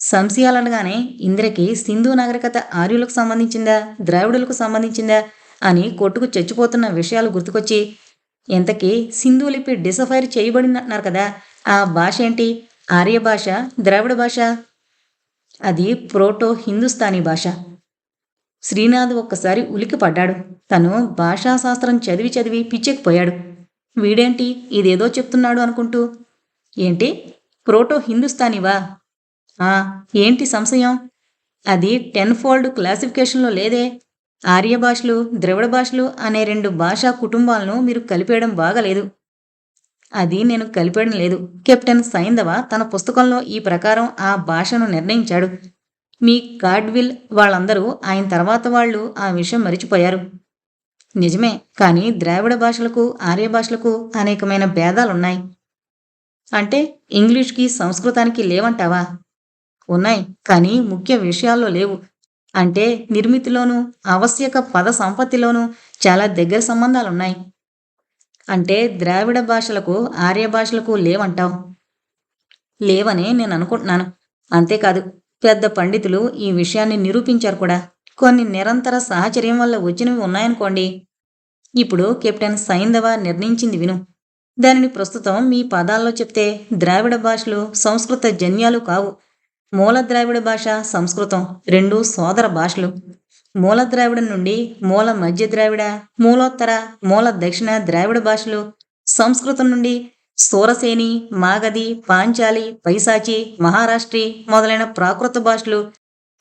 సంశయాలనగానే ఇంద్రకి సింధు నాగరికత ఆర్యులకు సంబంధించిందా ద్రావిడులకు సంబంధించిందా అని కొట్టుకు చచ్చిపోతున్న విషయాలు గుర్తుకొచ్చి ఇంతకీ సింధు లిపి డిసఫైర్ చేయబడినన్నారు కదా ఆ భాష ఏంటి? ఆర్య భాష ద్రావిడ భాష? అది ప్రోటో హిందుస్థానీ భాష. శ్రీనాథ్ ఒక్కసారి ఉలికి పడ్డాడు తను భాషాశాస్త్రం చదివి చదివి పిచ్చెక్కిపోయాడు. వీడేంటి? ఇదేదో చెప్తున్నాడు అనుకుంటూ? ఏంటి? ప్రోటో హిందుస్థానీవా ఏంటి సంశయం? అది టెన్ ఫోల్డ్ క్లాసిఫికేషన్లో లేదే. ఆర్య భాషలు ద్రవిడ భాషలు అనే రెండు భాషా కుటుంబాలను మీరు కలిపేయడం బాగలేదు. అది నేను కలిపేయడం లేదు. కెప్టెన్ సైందవ తన పుస్తకంలో ఈ ప్రకారం ఆ భాషను నిర్ణయించాడు. మీ కాడ్విల్ వాళ్ళందరూ ఆయన తర్వాత వాళ్ళు ఆ విషయం మరిచిపోయారు. నిజమే కానీ ద్రావిడ భాషలకు ఆర్య భాషలకు అనేకమైన భేదాలున్నాయి. అంటే ఇంగ్లీష్కి సంస్కృతానికి లేవంటావా? ఉన్నాయి. కానీ ముఖ్య విషయాల్లో లేవు. అంటే నిర్మితిలోనూ ఆవశ్యక పద సంపత్తిలోనూ చాలా దగ్గర సంబంధాలు ఉన్నాయి. అంటే ద్రావిడ భాషలకు ఆర్య భాషలకు లేవంటావు? లేవని నేను అనుకుంటున్నాను. అంతేకాదు పెద్ద పండితులు ఈ విషయాన్ని నిరూపించారు కూడా. కొన్ని నిరంతర సాహచర్యం వల్ల వచ్చినవి ఉన్నాయనుకోండి. ఇప్పుడు కెప్టెన్ సైందవ నిర్ణయించింది విను. దానిని ప్రస్తుతం మీ పదాల్లో చెప్తే ద్రావిడ భాషలు సంస్కృత జన్యాలు కావు. మూల ద్రావిడ భాష సంస్కృతం. రెండు సోదర భాషలు. మూల ద్రావిడ నుండి మూల మధ్య ద్రావిడ మూలోత్తర మూల దక్షిణ ద్రావిడ భాషలు. సంస్కృతం నుండి సూరసేని మాగధి పాంచాలి పైశాచి మహారాష్ట్రి మొదలైన ప్రాకృత భాషలు.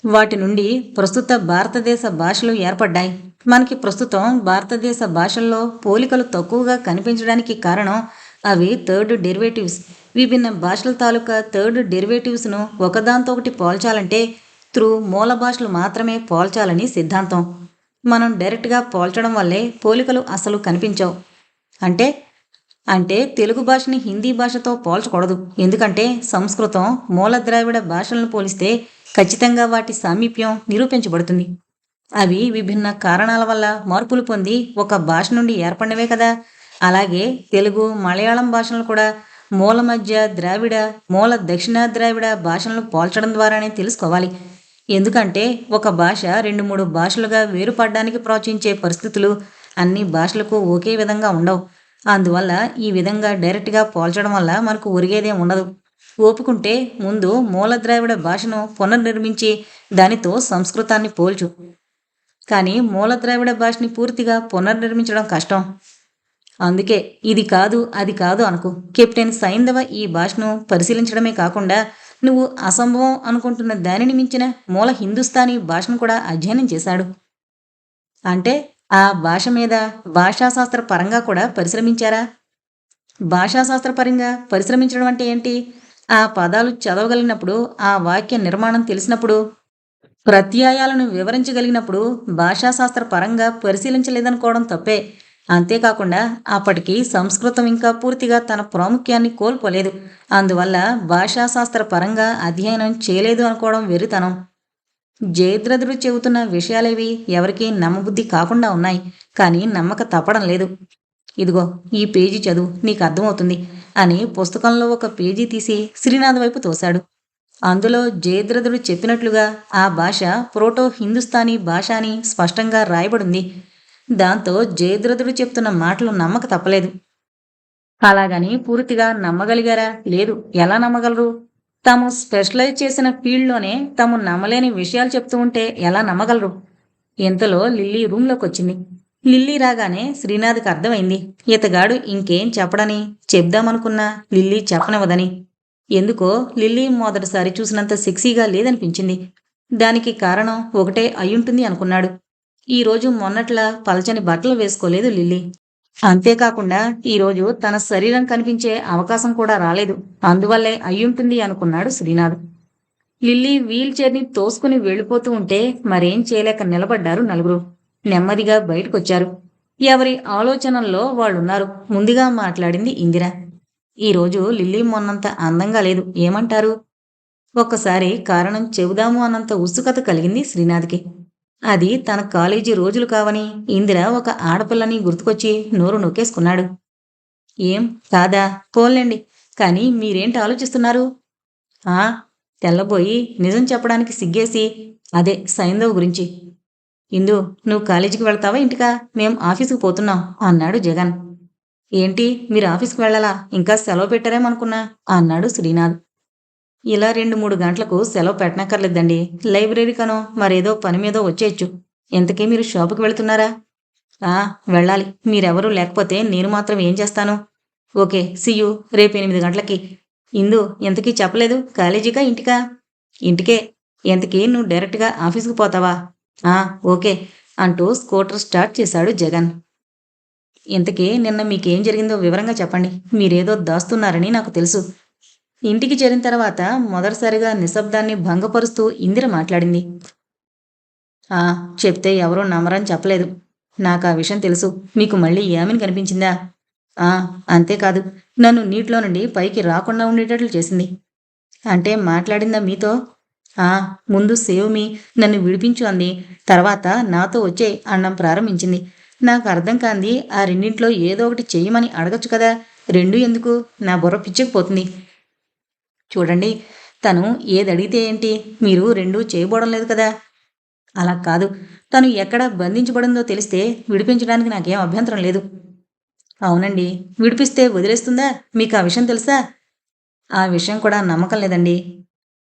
వాటి నుండి ప్రస్తుత భారతదేశ భాషలు ఏర్పడ్డాయి. మనకి ప్రస్తుతం భారతదేశ భాషల్లో పోలికలు తక్కువగా కనిపించడానికి కారణం అవి థర్డ్ డెరివేటివ్స్. విభిన్న భాషల తాలూకా థర్డ్ డెరివేటివ్స్ను ఒకదాంతో ఒకటి పోల్చాలంటే త్రూ మూల భాషలు మాత్రమే పోల్చాలని సిద్ధాంతం. మనం డైరెక్ట్గా పోల్చడం వల్లే పోలికలు అసలు కనిపించవు. అంటే? అంటే తెలుగు భాషని హిందీ భాషతో పోల్చకూడదు. ఎందుకంటే సంస్కృతం మూల ద్రావిడ భాషలను పోలిస్తే ఖచ్చితంగా వాటి సామీప్యం నిరూపించబడుతుంది. అవి విభిన్న కారణాల వల్ల మార్పులు పొంది ఒక భాష నుండి ఏర్పడినవే కదా. అలాగే తెలుగు మలయాళం భాషలను కూడా మూల మధ్య ద్రావిడ మూల దక్షిణ ద్రావిడ భాషలను పోల్చడం ద్వారానే తెలుసుకోవాలి. ఎందుకంటే ఒక భాష రెండు మూడు భాషలుగా వేరుపడడానికి ప్రోత్సహించే పరిస్థితులు అన్ని భాషలకు ఒకే విధంగా ఉండవు. అందువల్ల ఈ విధంగా డైరెక్ట్గా పోల్చడం వల్ల మనకు ఒరిగేదేం ఉండదు. ఓపుకుంటే ముందు మూల ద్రావిడ భాషను పునర్నిర్మించి దానితో సంస్కృతాన్ని పోల్చు. కానీ మూల ద్రావిడ భాషని పూర్తిగా పునర్నిర్మించడం కష్టం. అందుకే ఇది కాదు అది కాదు అనుకో. కెప్టెన్ సైంధవ ఈ భాషను పరిశీలించడమే కాకుండా నువ్వు అసంభవం అనుకుంటున్న దానిని మించిన మూల హిందుస్థానీ భాషను కూడా అధ్యయనం చేశాడు. అంటే ఆ భాష మీద భాషాశాస్త్ర పరంగా కూడా పరిశ్రమించారా? భాషాశాస్త్ర పరంగా పరిశ్రమించడం అంటే ఏంటి? ఆ పదాలు చదవగలిగినప్పుడు ఆ వాక్య నిర్మాణం తెలిసినప్పుడు ప్రత్యయాలను వివరించగలిగినప్పుడు భాషాశాస్త్ర పరంగా పరిశీలించలేదనుకోవడం తప్పే. అంతేకాకుండా అప్పటికి సంస్కృతం ఇంకా పూర్తిగా తన ప్రాముఖ్యాన్ని కోల్పోలేదు. అందువల్ల భాషాశాస్త్ర పరంగా అధ్యయనం చేయలేదు అనుకోవడం వెరితనం జయద్రథుడు చెబుతున్న విషయాలేవి ఎవరికీ నమ్మబుద్ధి కాకుండా ఉన్నాయి కానీ నమ్మక తప్పడం లేదు. ఇదిగో ఈ పేజీ చదువు నీకు అర్థమవుతుంది అని పుస్తకంలో ఒక పేజీ తీసి శ్రీనాథ్ వైపు తోశాడు. అందులో జయద్రథుడు చెప్పినట్లుగా ఆ భాష ప్రోటో హిందుస్థానీ భాష అని స్పష్టంగా రాయబడింది. దాంతో జయద్రథుడు చెప్తున్న మాటలు నమ్మక తప్పలేదు. అలాగని పూర్తిగా నమ్మగలిగారా? లేదు. ఎలా నమ్మగలరు? తాము స్పెషలైజ్ చేసిన ఫీల్డ్లోనే తాము నమ్మలేని విషయాలు చెప్తూ ఉంటే ఎలా నమ్మగలరు? ఇంతలో లిల్లీ రూమ్లోకి వచ్చింది లిల్లీ రాగానే శ్రీనాథ్కి అర్థమైంది. ఇతగాడు ఇంకేం చెప్పడని? చెప్దామనుకున్నా లిల్లీ చెప్పనివ్వదని. ఎందుకో లిల్లీ మొదటిసారి చూసినంత సెక్సీగా లేదనిపించింది. దానికి కారణం ఒకటే అయ్యుంటుంది అనుకున్నాడు. ఈరోజు మొన్నట్లా పలచని బట్టలు వేసుకోలేదు లిల్లీ. అంతేకాకుండా ఈరోజు తన శరీరం కనిపించే అవకాశం కూడా రాలేదు. అందువల్లే అయ్యుంటుంది అనుకున్నాడు శ్రీనాథ్. లిల్లీ వీల్ చైర్ని తోసుకుని వెళ్ళిపోతూ ఉంటే మరేం చేయలేక నిలబడ్డారు నలుగురు. నెమ్మదిగా బయటకొచ్చారు. ఎవరి ఆలోచనల్లో వాళ్ళున్నారు. ముందుగా మాట్లాడింది ఇందిర. ఈరోజు లిల్లీ మొన్నంత అందంగా లేదు. ఏమంటారు? ఒక్కసారి కారణం చెబుదాము అన్నంత ఉత్సుకత కలిగింది శ్రీనాథ్కి. అది తన కాలేజీ రోజులు కావని ఇందిర ఒక ఆడపిల్లని గుర్తుకొచ్చి నోరు నొక్కేసుకున్నాడు. ఏం? కాదా? పోన్లేండి. కానీ మీరేంటి ఆలోచిస్తున్నారు? ఆ? తెల్లబోయి నిజం చెప్పడానికి సిగ్గేసి అదే సైందవ్ గురించి. ఇందు నువ్వు కాలేజీకి వెళ్తావా ఇంటికా? మేం ఆఫీసుకు పోతున్నాం అన్నాడు జగన్. ఏంటి? మీరు ఆఫీస్కి వెళ్ళాలా? ఇంకా సెలవు పెట్టారేమనుకున్నా అన్నాడు శ్రీనాథ్. ఇలా రెండు మూడు గంటలకు సెలవు పెట్టనక్కర్లేదండి. లైబ్రరీకనో మరేదో పని మీదో వచ్చేయచ్చు. ఇంతకీ మీరు షాపుకి వెళ్తున్నారా? ఆ వెళ్ళాలి. మీరెవరూ లేకపోతే నేను మాత్రం ఏం చేస్తాను? ఓకే సియు రేపు ఎనిమిది గంటలకి. ఇందు ఇంతకీ చెప్పలేదు. కాలేజీకా ఇంటికా? ఇంటికే. ఇంతకీ నువ్వు డైరెక్ట్గా ఆఫీస్కి పోతావా? ఆ ఓకే అంటూ స్కూటర్ స్టార్ట్ చేశాడు జగన్. ఇంతకీ నిన్న మీకేం జరిగిందో వివరంగా చెప్పండి. మీరేదో దాస్తున్నారని నాకు తెలుసు. ఇంటికి చేరిన తర్వాత మొదటిసారిగా నిశ్శబ్దాన్ని భంగపరుస్తూ ఇందిర మాట్లాడింది. ఆ చెప్తే ఎవరూ నమ్మరని చెప్పలేదు. నాకు ఆ విషయం తెలుసు. మీకు మళ్ళీ ఏమని కనిపించిందా? ఆ అంతేకాదు. నన్ను నీటిలో నుండి పైకి రాకుండా ఉండేటట్లు చేసింది. అంటే మాట్లాడిందా మీతో? ఆ ముందు సేవ్ మీ నన్ను విడిపించు అంది. తర్వాత నాతో వచ్చే అన్నం ప్రారంభించింది. నాకు అర్థం కాంది ఆ రెండింట్లో ఏదో ఒకటి చేయమని అడగచ్చు కదా. రెండు ఎందుకు? నా బుర్ర పిచ్చకపోతుంది చూడండి తను ఏది అడిగితే ఏంటి? మీరు రెండూ చేయబోవడం లేదు కదా? అలా కాదు. తను ఎక్కడ బంధించబడిందో తెలిస్తే విడిపించడానికి నాకేం అభ్యంతరం లేదు. అవునండి. విడిపిస్తే వదిలేస్తుందా? మీకు ఆ విషయం తెలుసా? ఆ విషయం కూడా నమ్మకం లేదండి.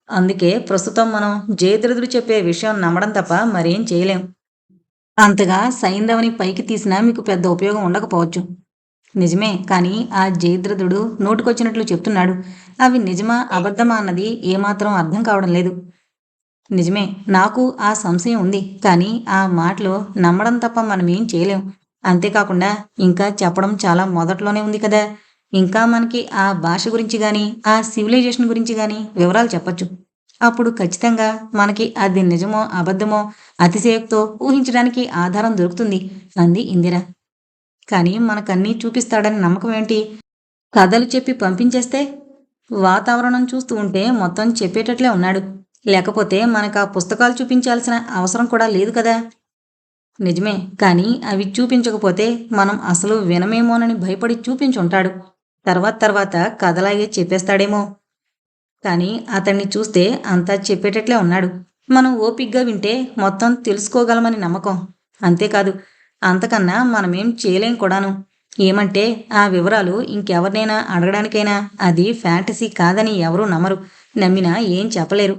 అందుకే ప్రస్తుతం మనం జయద్రథుడు చెప్పే విషయం నమ్మడం తప్ప మరేం చేయలేం. అంతగా సైంధవని పైకి తీసినా మీకు పెద్ద ఉపయోగం ఉండకపోవచ్చు. నిజమే కానీ ఆ జయద్రథుడు నోటుకొచ్చినట్లు చెప్తున్నాడు. అవి నిజమా అబద్ధమా అన్నది ఏమాత్రం అర్థం కావడం లేదు. నిజమే నాకు ఆ సంశయం ఉంది. కానీ ఆ మాటలు నమ్మడం తప్ప మనం ఏం చేయలేం. అంతేకాకుండా ఇంకా చెప్పడం చాలా మొదట్లోనే ఉంది కదా. ఇంకా మనకి ఆ భాష గురించి కానీ ఆ సివిలైజేషన్ గురించి కానీ వివరాలు చెప్పచ్చు. అప్పుడు ఖచ్చితంగా మనకి అది నిజమో అబద్ధమో అతిశయోక్తో ఊహించడానికి ఆధారం దొరుకుతుంది అంది ఇందిర. కానీ మనకన్నీ చూపిస్తాడని నమ్మకం ఏంటి? కథలు చెప్పి పంపించేస్తే వాతావరణం చూస్తూ ఉంటే మొత్తం చెప్పేటట్లే ఉన్నాడు. లేకపోతే మనకు ఆ పుస్తకాలు చూపించాల్సిన అవసరం కూడా లేదు కదా? నిజమే కానీ అవి చూపించకపోతే మనం అసలు వినమేమోనని భయపడి చూపించుంటాడు. తర్వాత తర్వాత కథలాగే చెప్పేస్తాడేమో. కానీ అతన్ని చూస్తే అంతా చెప్పేటట్లే ఉన్నాడు. మనం ఓపిగ్గా వింటే మొత్తం తెలుసుకోగలమని నమ్మకం. అంతేకాదు అంతకన్నా మనమేం చేయలేం కూడాను. ఏమంటే ఆ వివరాలు ఇంకెవరినైనా అడగడానికైనా అది ఫ్యాంటసీ కాదని ఎవరూ నమ్మరు. నమ్మినా ఏం చెప్పలేరు.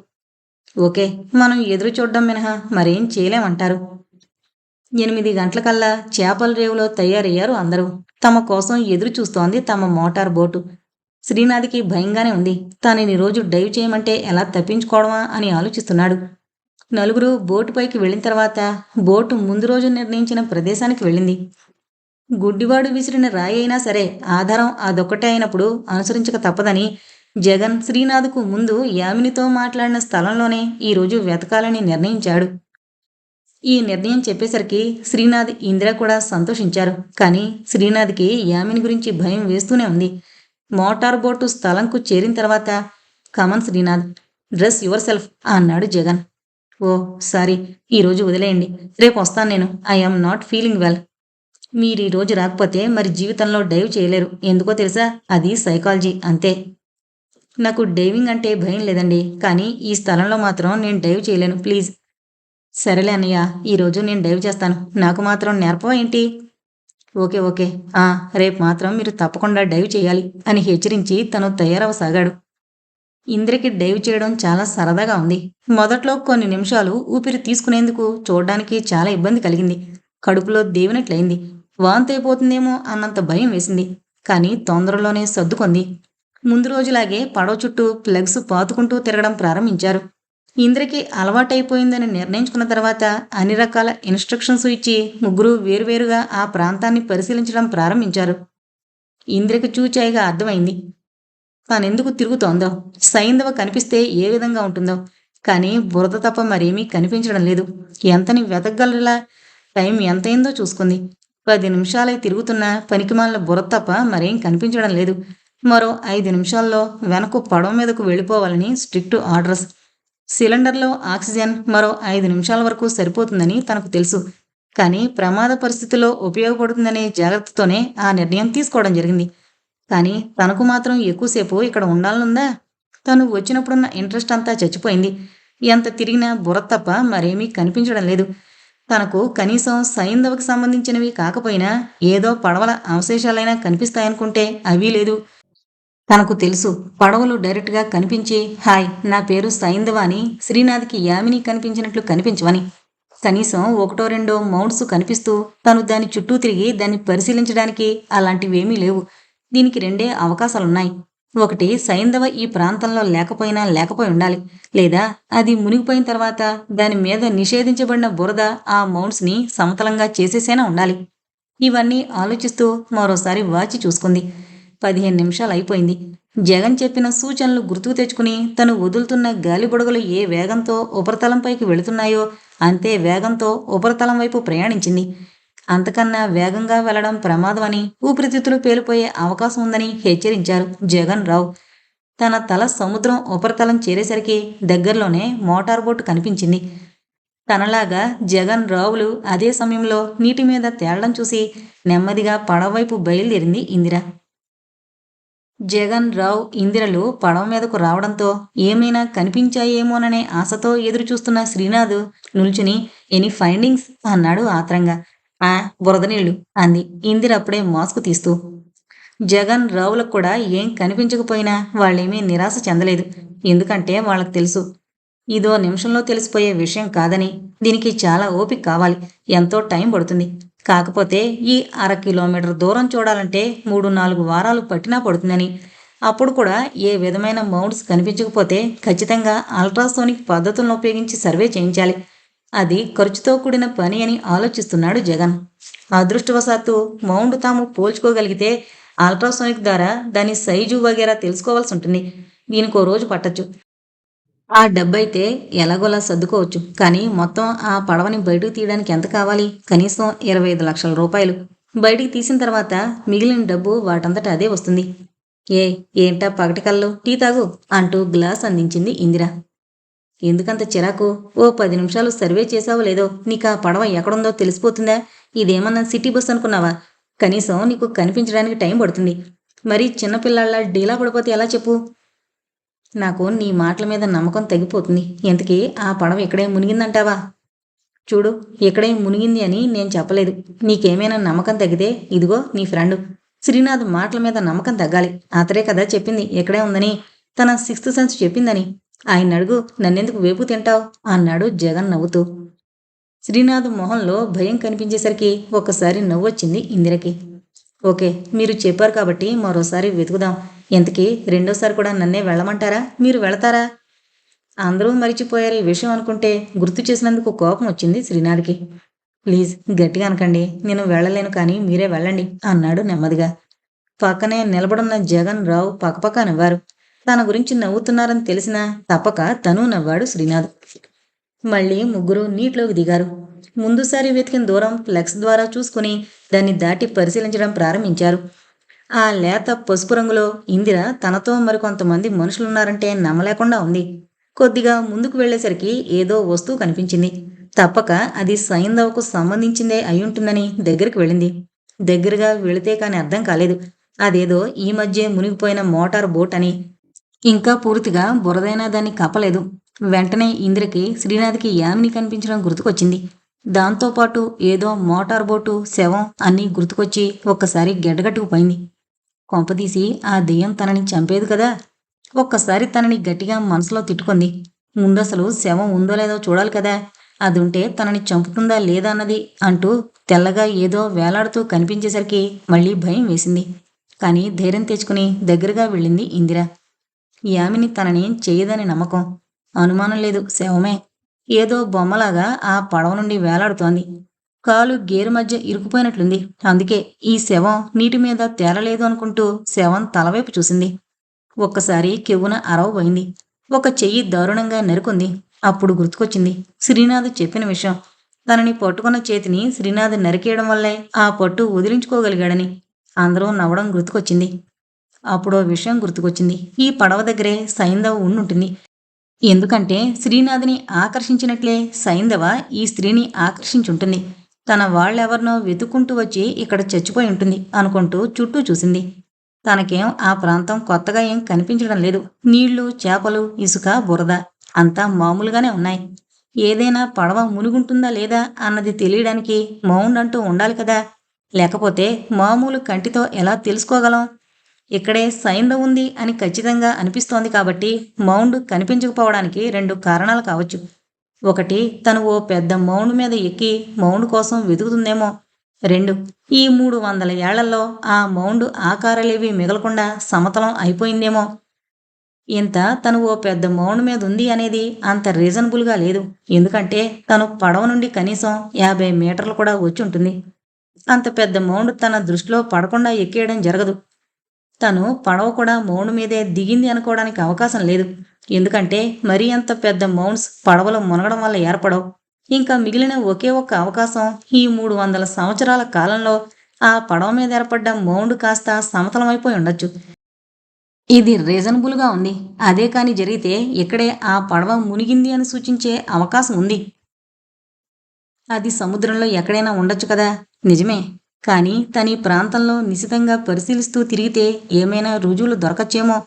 ఓకే మనం ఎదురు చూడడం మినహా మరేం చేయలేమంటారు. ఎనిమిది గంటలకల్లా చేపల రేవులో తయారయ్యారు అందరూ. తమ కోసం ఎదురు చూస్తోంది తమ మోటార్ బోటు. శ్రీనాథ్కి భయంగానే ఉంది. తనని రోజు డైవ్ చేయమంటే ఎలా తప్పించుకోవడమా అని ఆలోచిస్తున్నాడు. నలుగురు బోటుపైకి వెళ్ళిన తర్వాత బోటు ముందు రోజు నిర్ణయించిన ప్రదేశానికి వెళ్ళింది. గుడ్డివాడు విసిరిన రాయి అయినా సరే ఆధారం అదొక్కటే అయినప్పుడు అనుసరించక తప్పదని జగన్ శ్రీనాథ్కు ముందు యామినితో మాట్లాడిన స్థలంలోనే ఈరోజు వెతకాలని నిర్ణయించాడు. ఈ నిర్ణయం చెప్పేసరికి శ్రీనాథ్ ఇందిర కూడా సంతోషించారు. కానీ శ్రీనాథ్కి యామిని గురించి భయం వేస్తూనే ఉంది. మోటార్ బోటు స్థలంకు చేరిన తర్వాత come on Srinath dress yourself అన్నాడు జగన్. ఓ సారీ ఈరోజు వదిలేయండి. రేపు వస్తాను నేను. I'm not feeling well. మీరు ఈరోజు రాకపోతే మరి జీవితంలో డైవ్ చేయలేరు. ఎందుకో తెలుసా? అది సైకాలజీ. అంతే. నాకు డైవింగ్ అంటే భయం లేదండి. కానీ ఈ స్థలంలో మాత్రం నేను డైవ్ చేయలేను. ప్లీజ్. సరేలే అన్నయ్య. ఈరోజు నేను డైవ్ చేస్తాను. నాకు మాత్రం నేర్పవా ఏంటి? Okay okay. ఆ రేపు మాత్రం మీరు తప్పకుండా డైవ్ చేయాలి అని హెచ్చరించి తను తయారవసాగాడు. ఇంద్రకి డైవ్ చేయడం చాలా సరదాగా ఉంది. మొదట్లో కొన్ని నిమిషాలు ఊపిరి తీసుకునేందుకు చూడడానికి చాలా ఇబ్బంది కలిగింది. కడుపులో దేవినట్లయింది. వాంతి అయిపోతుందేమో అన్నంత భయం వేసింది. కానీ తొందరలోనే సర్దుకుంది. ముందు రోజులాగే పడవ చుట్టూ ప్లగ్స్ పాతుకుంటూ తిరగడం ప్రారంభించారు. ఇంద్రకి అలవాటైపోయిందని నిర్ణయించుకున్న తర్వాత అన్ని రకాల ఇన్స్ట్రక్షన్స్ ఇచ్చి ముగ్గురు వేరువేరుగా ఆ ప్రాంతాన్ని పరిశీలించడం ప్రారంభించారు. ఇంద్రకి చూచాయిగా అర్థమైంది. తానెందుకు తిరుగుతోందో? సైంధవ కనిపిస్తే ఏ విధంగా ఉంటుందో? కానీ బురద తప్ప మరేమీ కనిపించడం లేదు. ఎంతని వెతకగలలా టైం ఎంతైందో చూసుకుంది. పది నిమిషాలై తిరుగుతున్న పనికిమాల బుర్ర తప్ప మరేం కనిపించడం లేదు. మరో ఐదు నిమిషాల్లో వెనక్కు పడవ మీదకు వెళ్ళిపోవాలని స్ట్రిక్ట్ ఆర్డర్స్. సిలిండర్లో ఆక్సిజన్ మరో ఐదు నిమిషాల వరకు సరిపోతుందని తనకు తెలుసు. కానీ ప్రమాద పరిస్థితిలో ఉపయోగపడుతుందనే జాగ్రత్తతోనే ఆ నిర్ణయం తీసుకోవడం జరిగింది. కానీ తనకు మాత్రం ఎక్కువసేపు ఇక్కడ ఉండాలనుందా? తను వచ్చినప్పుడున్న ఇంట్రెస్ట్ అంతా చచ్చిపోయింది. ఎంత తిరిగినా బుర్ర తప్ప మరేమీ కనిపించడం లేదు. తనకు కనీసం సైంధవకు సంబంధించినవి కాకపోయినా ఏదో పడవల అవశేషాలైనా కనిపిస్తాయనుకుంటే అవి లేదు. తనకు తెలుసు పడవలు డైరెక్ట్గా కనిపించి హాయ్ నా పేరు సైంధవ అని శ్రీనాథ్కి యామిని కనిపించినట్లు కనిపించవని. కనీసం ఒకటో రెండో మౌంట్స్ కనిపిస్తూ తను దాని చుట్టూ తిరిగి దాన్ని పరిశీలించడానికి అలాంటివేమీ లేవు. దీనికి రెండే అవకాశాలున్నాయి. ఒకటి సైంధవ ఈ ప్రాంతంలో లేకపోయినా లేకపోయి ఉండాలి. లేదా అది మునిగిపోయిన తర్వాత దాని మీద నిషేధించబడిన బురద ఆ మౌంట్స్ని సమతలంగా చేసేసేనా ఉండాలి? ఇవన్నీ ఆలోచిస్తూ మరోసారి వాచి చూసుకుంది. పదిహేను నిమిషాలు అయిపోయింది. జగన్ చెప్పిన సూచనలు గుర్తుకు తెచ్చుకుని తను వదులుతున్న గాలి బుడగలు ఏ వేగంతో ఉపరితలంపైకి వెళుతున్నాయో అంతే వేగంతో ఉపరితలం వైపు ప్రయాణించింది. అంతకన్నా వేగంగా వెళ్ళడం ప్రమాదమని ఊపిరితిత్తులు పేలిపోయే అవకాశం ఉందని హెచ్చరించారు జగన్ రావు. తన తల సముద్రం ఉపరితలం చేరేసరికి దగ్గరలోనే మోటార్ బోటు కనిపించింది. తనలాగా జగన్ రావులు అదే సమయంలో నీటి మీద తేలడం చూసి నెమ్మదిగా పడవైపు బయలుదేరింది ఇందిర. జగన్ రావు ఇందిరలు పడవ మీదకు రావడంతో ఏమైనా కనిపించాయేమోననే ఆశతో ఎదురుచూస్తున్న శ్రీనాథ్ నిల్చుని ఎనీ ఫైండింగ్స్? అన్నాడు ఆత్రంగా. ఆ బురద నీళ్ళు అంది. ఇందిర అప్పుడే మాస్క్ తీస్తూ. జగన్ రావులకు కూడా ఏం కనిపించకపోయినా వాళ్ళేమీ నిరాశ చెందలేదు. ఎందుకంటే వాళ్ళకి తెలుసు. ఇదో నిమిషంలో తెలిసిపోయే విషయం కాదని. దీనికి చాలా ఓపిక కావాలి. ఎంతో టైం పడుతుంది. కాకపోతే ఈ అర కిలోమీటర్ దూరం చూడాలంటే మూడు నాలుగు వారాలు పట్టినా పడుతుందని. అప్పుడు కూడా ఏ విధమైన మౌంట్స్ కనిపించకపోతే ఖచ్చితంగా అల్ట్రాసోనిక్ పద్ధతులను ఉపయోగించి సర్వే చేయించాలి. అది ఖర్చుతో కూడిన పని అని ఆలోచిస్తున్నాడు జగన్. అదృష్టవశాత్తు మౌండ్ తాము పోల్చుకోగలిగితే అల్ట్రాసోనిక్ ద్వారా దాని సైజు వగేరా తెలుసుకోవాల్సి ఉంటుంది. దీనికో రోజు పట్టచ్చు. ఆ డబ్బైతే ఎలాగోలా సర్దుకోవచ్చు. కానీ మొత్తం ఆ పడవని బయటకు తీయడానికి ఎంత కావాలి? కనీసం ఇరవై ఐదు లక్షల రూపాయలు. బయటికి తీసిన తర్వాత మిగిలిన డబ్బు వాటంతట అదే వస్తుంది. ఏ ఏంటా పగటి కళ్ళు? టీ తాగు అంటూ గ్లాస్ అందించింది ఇందిర. ఎందుకంత చిరాకు? ఓ పది నిమిషాలు సర్వే చేసావో లేదో నీకు ఆ పడవ ఎక్కడుందో తెలిసిపోతుందా? ఇదేమన్నా సిటీ బస్ అనుకున్నావా? కనీసం నీకు కనిపించడానికి టైం పడుతుంది. మరి చిన్నపిల్లాళ్ళ డీలా పడిపోతే ఎలా చెప్పు? నాకు నీ మాటల మీద నమ్మకం తగ్గిపోతుంది ఇంతకీ ఆ పడవ ఇక్కడే మునిగిందంటావా? చూడు ఇక్కడే మునిగింది అని నేను చెప్పలేదు. నీకేమైనా నమ్మకం తగ్గితే ఇదిగో నీ ఫ్రెండ్. శ్రీనాథ్ మాటల మీద నమ్మకం తగ్గాలి. అతడే కదా చెప్పింది ఇక్కడే ఉందని. తన సిక్స్త్ సెన్స్ చెప్పిందని. ఆయన అడుగు నన్నెందుకు వేపు తింటావు? అన్నాడు జగన్ నవ్వుతూ. శ్రీనాథ్ మొహంలో భయం కనిపించేసరికి ఒక్కసారి నవ్వొచ్చింది ఇందిరకి. ఓకే మీరు చెప్పారు కాబట్టి మరోసారి వెతుకుదాం. ఎంతకీ రెండోసారి కూడా నన్నే వెళ్ళమంటారా? మీరు వెళతారా? అందరూ మరిచిపోయారు ఈ విషయం అనుకుంటే గుర్తు చేసినందుకు కోపం వచ్చింది శ్రీనాథ్కి. ప్లీజ్ గట్టిగా అనకండి. నేను వెళ్ళలేను కానీ మీరే వెళ్ళండి అన్నాడు నెమ్మదిగా. పక్కనే నిలబడున్న జగన్ రావు పక్కపక్కనివ్వారు తన గురించి నవ్వుతున్నారని తెలిసినా తప్పక తను నవ్వాడు శ్రీనాథ్. మళ్ళీ ముగ్గురు నీటిలోకి దిగారు. ముందుసారి వెతికిన దూరం ఫ్లెక్స్ ద్వారా చూసుకుని దాన్ని దాటి పరిశీలించడం ప్రారంభించారు. ఆ లేత పసుపు రంగులో ఇందిర తనతో మరికొంతమంది మనుషులున్నారంటే నమ్మలేకుండా ఉంది. కొద్దిగా ముందుకు వెళ్ళేసరికి ఏదో వస్తువు కనిపించింది. తప్పక అది సైంధవకు సంబంధించిందే అయ్యుంటుందని దగ్గరికి వెళ్ళింది. దగ్గరగా వెళితే కాని అర్థం కాలేదు. అదేదో ఈ మధ్య మునిగిపోయిన మోటార్ బోట్ అని ఇంకా పూర్తిగా బురదైనా దాన్ని కప్పలేదు వెంటనే ఇంద్రకి శ్రీనాథ్కి యామిని కనిపించడం గుర్తుకొచ్చింది. దాంతోపాటు ఏదో మోటార్ బోటు శవం అన్నీ గుర్తుకొచ్చి ఒక్కసారి గెడ్డగట్టుకుపోయింది కొంపదీసి ఆ దెయ్యం తనని చంపేది కదా? ఒక్కసారి తనని గట్టిగా మనసులో తిట్టుకుంది. ముందసలు శవం ఉందో లేదో చూడాలి కదా? అది ఉంటే తనని చంపుతుందా లేదా అన్నది అంటూ తెల్లగా ఏదో వేలాడుతూ కనిపించేసరికి మళ్ళీ భయం వేసింది. కానీ ధైర్యం తెచ్చుకుని దగ్గరగా వెళ్ళింది ఇందిర. యామిని తనని చేయదని నమ్మకం. అనుమానం లేదు శవమే. ఏదో బొమ్మలాగా ఆ పడవ నుండి వేలాడుతోంది. కాలు గేరు మధ్య ఇరుకుపోయినట్లుంది అందుకే ఈ శవం నీటి మీద తేలలేదు అనుకుంటూ శవం తలవైపు చూసింది. ఒక్కసారి కెవ్వున అరవబోయింది ఒక చెయ్యి దారుణంగా నెరుకుంది. అప్పుడు గుర్తుకొచ్చింది శ్రీనాథ్ చెప్పిన విషయం. తనని పట్టుకున్న చేతిని శ్రీనాథ్ నరికేయడం వల్లే ఆ పట్టు వదిలించుకోగలిగాడని. అందరూ నవ్వడం గుర్తుకొచ్చింది. అప్పుడో విషయం గుర్తుకొచ్చింది. ఈ పడవ దగ్గరే సైంధవ ఉండుంటుంది. ఎందుకంటే శ్రీనాథుని ఆకర్షించినట్లే సైంధవ ఈ స్త్రీని ఆకర్షించుంటుంది. తన వాళ్ళెవరినో వెతుక్కుంటూ వచ్చి ఇక్కడ చచ్చిపోయి ఉంటుంది అనుకుంటూ చుట్టూ చూసింది. తనకేం ఆ ప్రాంతం కొత్తగా ఏం కనిపించడం లేదు. నీళ్ళు చేపలు ఇసుక బురద అంతా మామూలుగానే ఉన్నాయి. ఏదైనా పడవ మునుగుంటుందా లేదా అన్నది తెలియడానికి మౌండ్ అంటూ ఉండాలి కదా? లేకపోతే మామూలు కంటితో ఎలా తెలుసుకోగలం? ఇక్కడే సైన్లో ఉంది అని ఖచ్చితంగా అనిపిస్తోంది కాబట్టి మౌండ్ కనిపించకపోవడానికి రెండు కారణాలు కావచ్చు. ఒకటి తను ఓ పెద్ద మౌండ్ మీద ఎక్కి మౌండ్ కోసం వెతుకుతుందేమో. రెండు ఈ మూడు వందల ఏళ్ళలో ఆ మౌండ్ ఆకారాలేవి మిగలకుండా సమతలం అయిపోయిందేమో. ఇంత తను ఓ పెద్ద మౌండ్ మీద ఉంది అనేది అంత రీజనబుల్గా లేదు. ఎందుకంటే తను పడవ నుండి కనీసం యాభై మీటర్లు కూడా వచ్చి ఉంటుంది. అంత పెద్ద మౌండ్ తన దృష్టిలో పడకుండా ఎక్కేయడం జరగదు. తను పడవ కూడా మౌండ్ మీదే దిగింది అనుకోవడానికి అవకాశం లేదు. ఎందుకంటే మరీ అంత పెద్ద మౌండ్స్ పడవలు మునగడం వల్ల ఏర్పడవు. ఇంకా మిగిలిన ఒకే ఒక్క అవకాశం ఈ మూడు వందల సంవత్సరాల కాలంలో ఆ పడవ మీద ఏర్పడ్డ మౌండ్ కాస్త సమతలమైపోయి ఉండొచ్చు. ఇది రీజనబుల్గా ఉంది. అదే కాని జరిగితే ఇక్కడే ఆ పడవ మునిగింది అని సూచించే అవకాశం ఉంది. అది సముద్రంలో ఎక్కడైనా ఉండొచ్చు కదా? నిజమే. కానీ తని ప్రాంతంలో నిశితంగా పరిశీలిస్తూ తిరిగితే ఏమైనా రుజువులు దొరకచ్చేమో.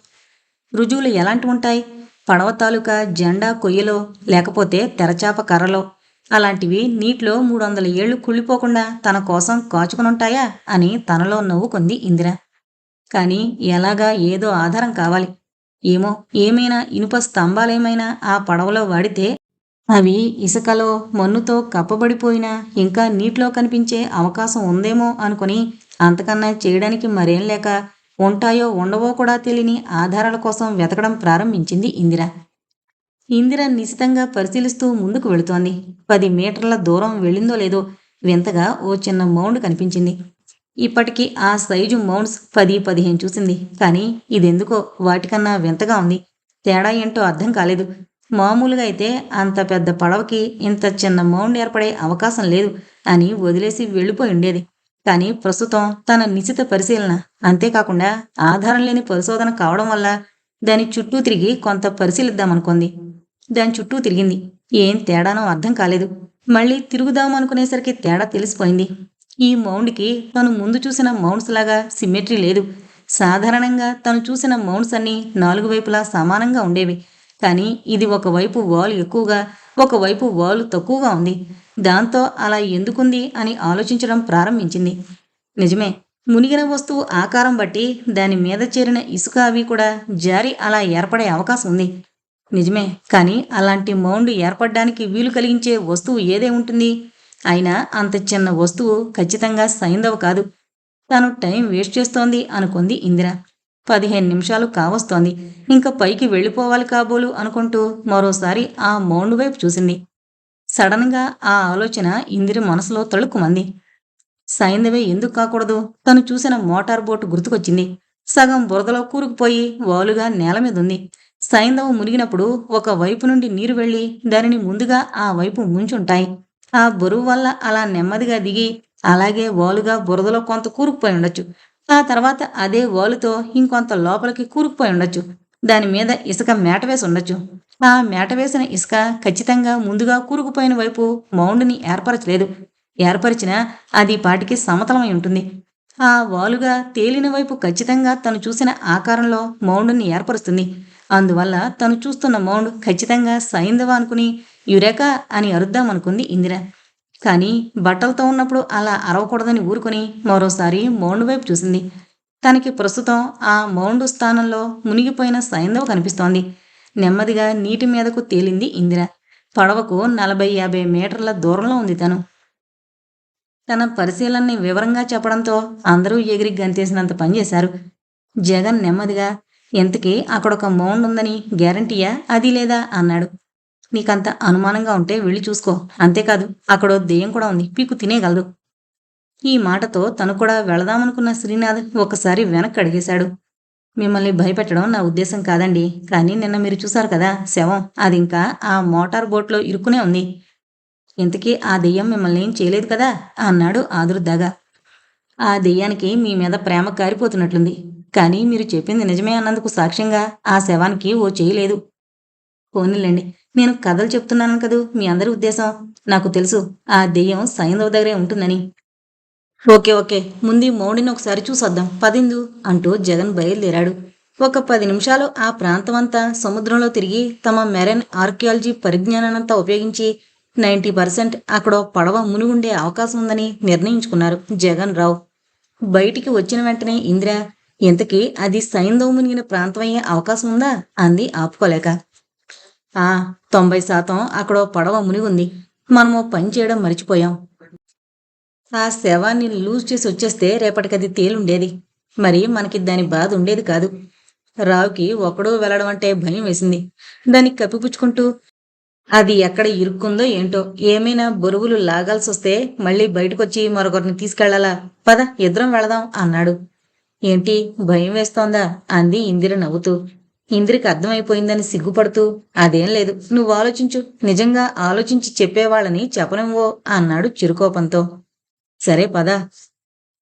రుజువులు ఎలాంటి ఉంటాయి? పడవ తాలూకా జెండా కొయ్యలో లేకపోతే తెరచాప కర్రలో. అలాంటివి నీటిలో మూడు వందల ఏళ్ళు కుళ్ళిపోకుండా తన కోసం కాచుకునుంటాయా అని తనలో నవ్వుకుంది ఇందిర. కానీ ఎలాగా ఏదో ఆధారం కావాలి. ఏమో ఏమైనా ఇనుప స్తంభాలేమైనా ఆ పడవలో వాడితే అవి ఇసుకలో మన్నుతో కప్పబడిపోయినా ఇంకా నీటిలో కనిపించే అవకాశం ఉందేమో అనుకుని అంతకన్నా చేయడానికి మరేం లేక ఉంటాయో ఉండవో కూడా తెలియని ఆధారాల కోసం వెతకడం ప్రారంభించింది ఇందిర. ఇందిర నిశితంగా పరిశీలిస్తూ ముందుకు వెళుతోంది. పది మీటర్ల దూరం వెళ్ళిందో లేదో వింతగా ఓ చిన్న మౌండ్ కనిపించింది. ఇప్పటికీ ఆ సైజు మౌండ్స్ పది పదిహేను చూసింది. కానీ ఇదెందుకో వాటికన్నా వింతగా ఉంది. తేడా ఏంటో అర్థం కాలేదు. మామూలుగా అయితే అంత పెద్ద పడవకి ఇంత చిన్న మౌండ్ ఏర్పడే అవకాశం లేదు అని వదిలేసి వెళ్ళిపోయి ఉండేది. కానీ ప్రస్తుతం తన నిశ్చిత పరిశీలన అంతేకాకుండా ఆధారం లేని పరిశోధన కావడం వల్ల దాని చుట్టూ తిరిగి కొంత పరిశీలిద్దామనుకుంది. దాని చుట్టూ తిరిగింది. ఏం తేడానో అర్థం కాలేదు. మళ్ళీ తిరుగుదామనుకునేసరికి తేడా తెలిసిపోయింది. ఈ మౌండ్కి తను ముందు చూసిన మౌండ్స్ లాగా సిమెట్రీ లేదు. సాధారణంగా తను చూసిన మౌండ్స్ అన్నీ నాలుగు వైపులా సమానంగా ఉండేవి. కానీ ఇది ఒకవైపు వాలు ఎక్కువగా ఒకవైపు వాలు తక్కువగా ఉంది. దాంతో అలా ఎందుకుంది అని ఆలోచించడం ప్రారంభించింది. నిజమే మునిగిన వస్తువు ఆకారం బట్టి దాని మీద చేరిన ఇసుక అవి కూడా జారి అలా ఏర్పడే అవకాశం ఉంది. నిజమే కానీ అలాంటి మౌండ్ ఏర్పడడానికి వీలు కలిగించే వస్తువు ఏదే ఉంటుంది? అయినా అంత చిన్న వస్తువు ఖచ్చితంగా సైందవ కాదు. తాను టైం వేస్ట్ చేస్తోంది అనుకుంది ఇందిర. పదిహేను నిమిషాలు కావస్తోంది. ఇంకా పైకి వెళ్ళిపోవాలి కాబోలు అనుకుంటూ మరోసారి ఆ మౌండ్ వైపు చూసింది. సడన్గా ఆ ఆలోచన ఇందిర మనసులో తళుక్కుమంది సైందవే ఎందుకు కాకూడదు? తను చూసిన మోటార్ బోటు గుర్తుకొచ్చింది. సగం బురదలో కూరుకుపోయి వాలుగా నేల మీద ఉంది. సైందవ మునిగినప్పుడు ఒక వైపు నుండి నీరు వెళ్ళి దానిని ముందుగా ఆ వైపు ముంచుంటాయి. ఆ బరువు వల్ల అలా నెమ్మదిగా దిగి అలాగే వాలుగా బురదలో కొంత కూరుకుపోయి ఉండొచ్చు. ఆ తర్వాత అదే వాలుతో ఇంకొంత లోపలికి కూరుకుపోయి ఉండొచ్చు. దాని మీద ఇసుక మేట వేసి ఉండొచ్చు. ఆ మేట వేసిన ఇసుక ఖచ్చితంగా ముందుగా కూరుకుపోయిన వైపు మౌండ్ని ఏర్పరచలేదు. ఏర్పరిచినా అది పాటికి సమతలమై ఉంటుంది. ఆ వాలుగా తేలిన వైపు ఖచ్చితంగా తను చూసిన ఆకారంలో మౌండ్ని ఏర్పరుస్తుంది. అందువల్ల తను చూస్తున్న మౌండ్ ఖచ్చితంగా సైందవ అనుకుని యురేకా అని అరుద్దామనుకుంది ఇందిర. కానీ బట్టలతో ఉన్నప్పుడు అలా అరవకూడదని ఊరుకొని మరోసారి మౌండ్ వైపు చూసింది. తనకి ప్రస్తుతం ఆ మౌండు స్థానంలో మునిగిపోయిన సైంధవ కనిపిస్తోంది. నెమ్మదిగా నీటి మీదకు తేలింది ఇందిర. పడవకు నలభై యాభై మీటర్ల దూరంలో ఉంది తను. తన పరిశీలనని వివరంగా చెప్పడంతో అందరూ ఎగిరి గంతేసినంత పనిచేశారు జగన్ నెమ్మదిగా ఎంతకీ అక్కడొక మౌండ్ ఉందని గ్యారంటీయా? అది లేదా? అన్నాడు. నీకంత అనుమానంగా ఉంటే వెళ్ళి చూసుకో. అంతేకాదు అక్కడో దెయ్యం కూడా ఉంది. పీకు తినేగలదు ఈ మాటతో తను కూడా వెళదామనుకున్న శ్రీనాథ్ ఒకసారి వెనక్కి అడిగేశాడు. మిమ్మల్ని భయపెట్టడం నా ఉద్దేశం కాదండి. కానీ నిన్న మీరు చూశారు కదా శవం. అది ఇంకా ఆ మోటార్ బోట్లో ఇరుక్కునే ఉంది. ఇంతకీ ఆ దెయ్యం మిమ్మల్ని ఏం చేయలేదు కదా? అన్నాడు ఆదురుద్దాగా ఆ దెయ్యానికి మీ మీద ప్రేమ కారిపోతున్నట్లుంది. కానీ మీరు చెప్పింది నిజమే అన్నందుకు సాక్ష్యంగా ఆ శవానికి ఓ చేయలేదు పోనీలేండి. నేను కథలు చెప్తున్నాను కదూ మీ అందరి ఉద్దేశం? నాకు తెలుసు ఆ దెయ్యం సైంధవ్ దగ్గరే ఉంటుందని. ఓకే ఓకే ముందు మౌడిని ఒకసారి చూసొద్దాం. పదిందు అంటూ జగన్ బయలుదేరాడు. ఒక పది నిమిషాలు ఆ ప్రాంతమంతా సముద్రంలో తిరిగి తమ మెరైన్ ఆర్కియాలజీ పరిజ్ఞానాన్నంతా ఉపయోగించి నైంటీ పర్సెంట్ అక్కడ పడవ మునిగుండే అవకాశం ఉందని నిర్ణయించుకున్నారు జగన్ రావు. బయటికి వచ్చిన వెంటనే ఇందిర ఇంతకీ అది సైంధవ మునిగిన ప్రాంతం అయ్యే అవకాశం ఉందా? అంది ఆపుకోలేక. ఆ తొంభై శాతం అక్కడ పడవ పడవ మునిగుంది. మనము పని చేయడం మర్చిపోయాం. ఆ శవాన్ని లూజ్ చేసి వచ్చేస్తే రేపటికి అది తేలుండేది. మరి మనకి దాని బాధ ఉండేది కాదు. రావుకి ఒకడో వెళ్ళడం అంటే భయం వేసింది. దాన్ని కప్పిపుచ్చుకుంటూ అది ఎక్కడ ఇరుక్కుందో ఏంటో ఏమైనా బరువులు లాగాల్సి వస్తే మళ్ళీ బయటకొచ్చి మరొకరిని తీసుకెళ్ళాలా పద ఇద్దరం వెళదాం అన్నాడు. ఏంటి భయం వేస్తోందా? అంది ఇందిర నవ్వుతూ. ఇంద్రికి అర్థమైపోయిందని సిగ్గుపడుతూ అదేం లేదు నువ్వు ఆలోచించు నిజంగా ఆలోచించి చెప్పేవాళ్ళని చెప్పనివ్వో అన్నాడు చిరుకోపంతో. సరే పద